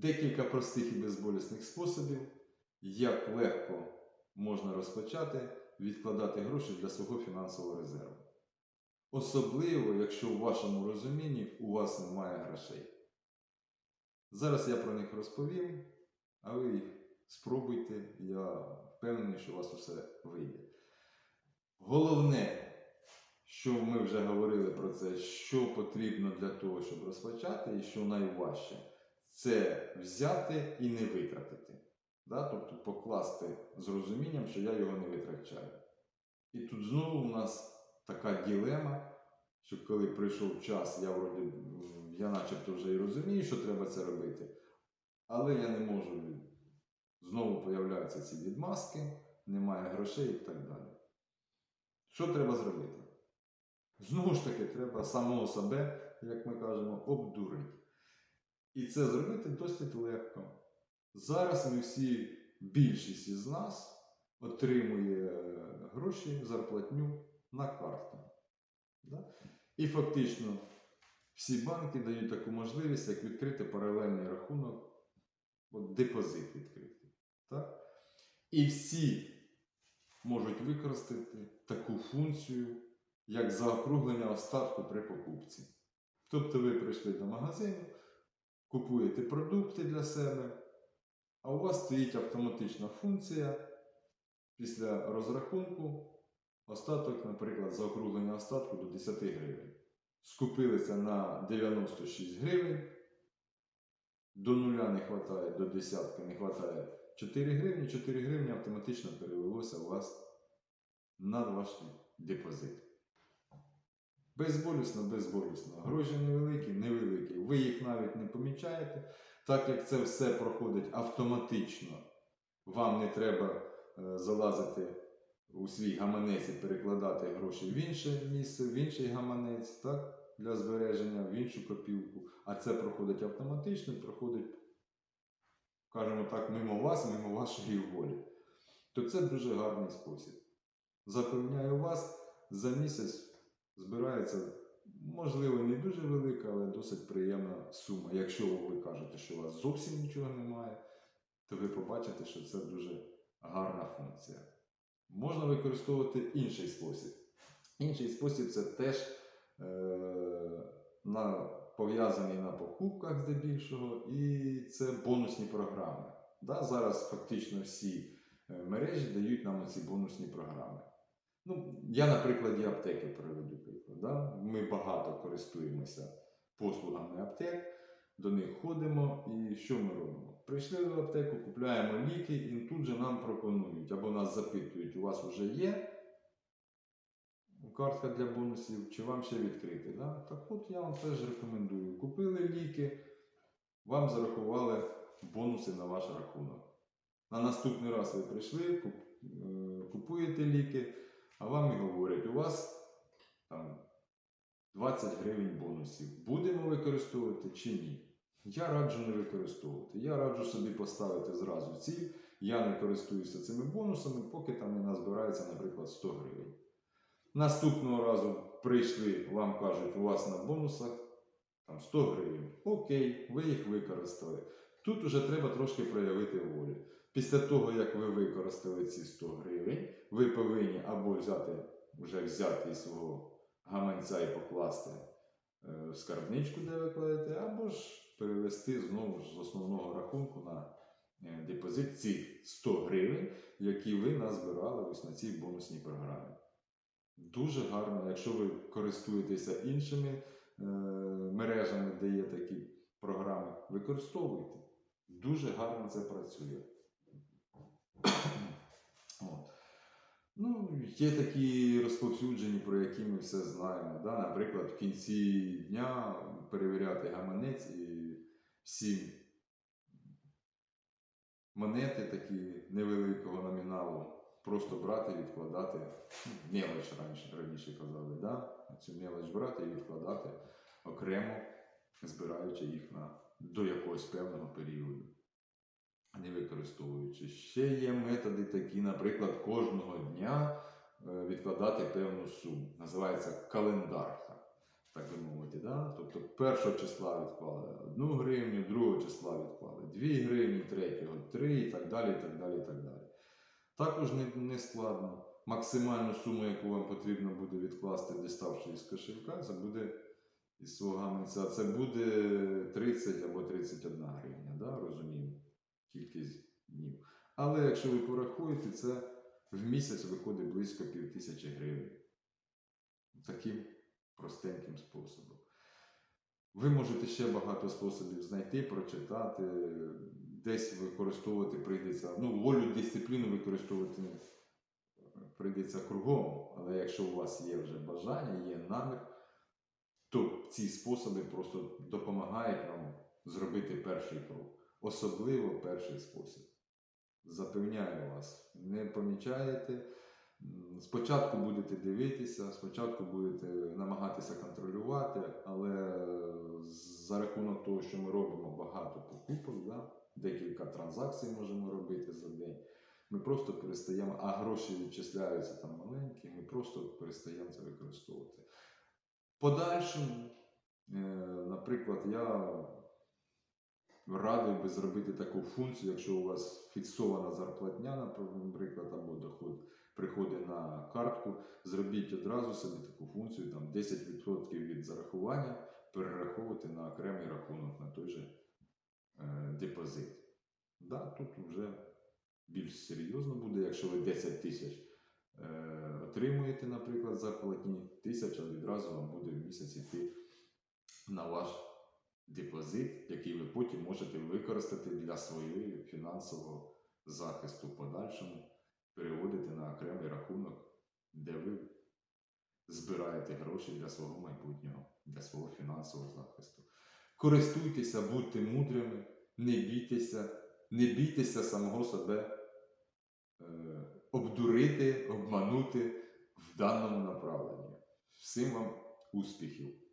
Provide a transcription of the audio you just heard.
декілька простих і безболісних способів, як легко можна розпочати відкладати гроші для свого фінансового резерву. Особливо, якщо в вашому розумінні у вас немає грошей. Зараз я про них розповім, а ви їх спробуйте, я впевнений, що у вас усе вийде. Головне, що ми вже говорили про це, що потрібно для того, щоб розпочати, і що найважче, це взяти і не витратити. Да? Тобто покласти з розумінням, що я його не витрачаю. І тут знову у нас така ділема, що коли прийшов час, я вроді, я начебто вже і розумію, що треба це робити, але я не можу. Знову появляються ці відмазки, немає грошей і так далі. Що треба зробити? Знову ж таки, треба самого себе, як ми кажемо, обдурити. І це зробити досить легко. Зараз ми всі, більшість із нас отримує е, гроші, зарплатню на карту. Да? І фактично всі банки дають таку можливість, як відкрити паралельний рахунок, от депозит відкрити. Так? І всі можуть використати таку функцію, як заокруглення остатку при покупці. Тобто ви прийшли до магазину, купуєте продукти для себе, а у вас стоїть автоматична функція після розрахунку остаток, наприклад, заокруглення остатку до 10 гривень. Скупилися на 96 гривень, до нуля не вистачає, до десятки не вистачає 4 гривні, 4 гривні автоматично перевелося у вас на ваш депозит. Безболісно, безболісно. Гроші невеликі, невеликі. Ви їх навіть не помічаєте, так як це все проходить автоматично. Вам не треба е, залазити у свій гаманець і перекладати гроші в інше місце, в інший гаманець, так? для збереження, в іншу копілку. А це проходить автоматично, проходить, скажімо так, мимо вас, мимо вашої волі. То це дуже гарний спосіб. Запевняю вас, за місяць збирається, можливо, не дуже велика, але досить приємна сума. Якщо ви кажете, що у вас зовсім нічого немає, то ви побачите, що це дуже гарна функція. Можна використовувати інший спосіб. Інший спосіб це теж е, на, пов'язаний на покупках здебільшого, і це бонусні програми. Да? Зараз фактично всі е, мережі дають нам ці бонусні програми. Ну, я, на прикладі аптеки приведу приклад. Да? Ми багато користуємося послугами аптек, до них ходимо і що ми робимо? Прийшли в аптеку, купуємо ліки, і тут же нам пропонують або нас запитують, у вас вже є картка для бонусів, чи вам ще відкрити. Да? Так от я вам теж рекомендую. Купили ліки, вам зарахували бонуси на ваш рахунок. На наступний раз ви прийшли, е, купуєте ліки, а вам і говорять, у вас там 20 гривень бонусів. Будемо використовувати чи ні? Я раджу не використовувати. Я раджу собі поставити зразу ціль. Я не користуюся цими бонусами, поки там не назбирається, наприклад, 100 гривень. Наступного разу прийшли, вам кажуть, у вас на бонусах там 100 гривень. Окей, ви їх використали. Тут вже треба трошки проявити волю. Після того, як ви використали ці 100 гривень, ви повинні або взяти, вже взяти свого гаманця і покласти е, в скарбничку, де ви кладете, або ж перевести знову ж з основного рахунку на е, депозит ці 100 гривень, які ви назбирали ось на цій бонусній програмі. Дуже гарно, якщо ви користуєтеся іншими е, мережами, де є такі програми, використовуйте. Дуже гарно це працює. От. Ну, є такі розповсюджені, про які ми все знаємо. Да? Наприклад, в кінці дня перевіряти гаманець і всі монети такі невеликого номіналу просто брати і відкладати. Ну, мелоч раніше, раніше казали, да? цю мелоч брати і відкладати окремо, збираючи їх на, до якогось певного періоду не використовуючи. Ще є методи такі, наприклад, кожного дня е, відкладати певну суму. Називається календар. так. би мовити. Да? Тобто першого числа відклали 1 гривню, другого числа відклали 2 гривні, третього 3 і так далі. і так далі, і так далі. Також не, не складно. Максимальну суму, яку вам потрібно буде відкласти, діставши із кошелька, це буде із свого гаманця, це буде 30 або 31 гривня, да? розуміємо, кількість днів. Але якщо ви порахуєте, це в місяць виходить близько пів тисячі гривень. Таким простеньким способом. Ви можете ще багато способів знайти, прочитати, десь використовувати прийдеться. Ну, волю дисципліну використовувати прийдеться кругом, але якщо у вас є вже бажання, є намір, то ці способи просто допомагають вам зробити перший крок. Особливо перший спосіб. Запевняю вас, не помічаєте. Спочатку будете дивитися, спочатку будете намагатися контролювати, але за рахунок того, що ми робимо багато покупок, да, декілька транзакцій можемо робити за день, ми просто перестаємо, а гроші відчисляються там маленькі, ми просто перестаємо це використовувати. Подальшому, е, наприклад, я радив би зробити таку функцію, якщо у вас фіксована зарплатня, наприклад, або доход приходить на картку, зробіть одразу собі таку функцію, там 10% від зарахування перераховувати на окремий рахунок, на той же е, депозит. Да, тут вже більш серйозно буде, якщо ви 10 тисяч е, отримуєте, наприклад, зарплатні, тисяча відразу вам буде в місяць йти на ваш депозит, який ви потім можете використати для своєї фінансового захисту в подальшому, переводити на окремий рахунок, де ви збираєте гроші для свого майбутнього, для свого фінансового захисту. Користуйтеся, будьте мудрими, не бійтеся, не бійтеся самого себе е, обдурити, обманути в даному направленні. Всім вам успіхів!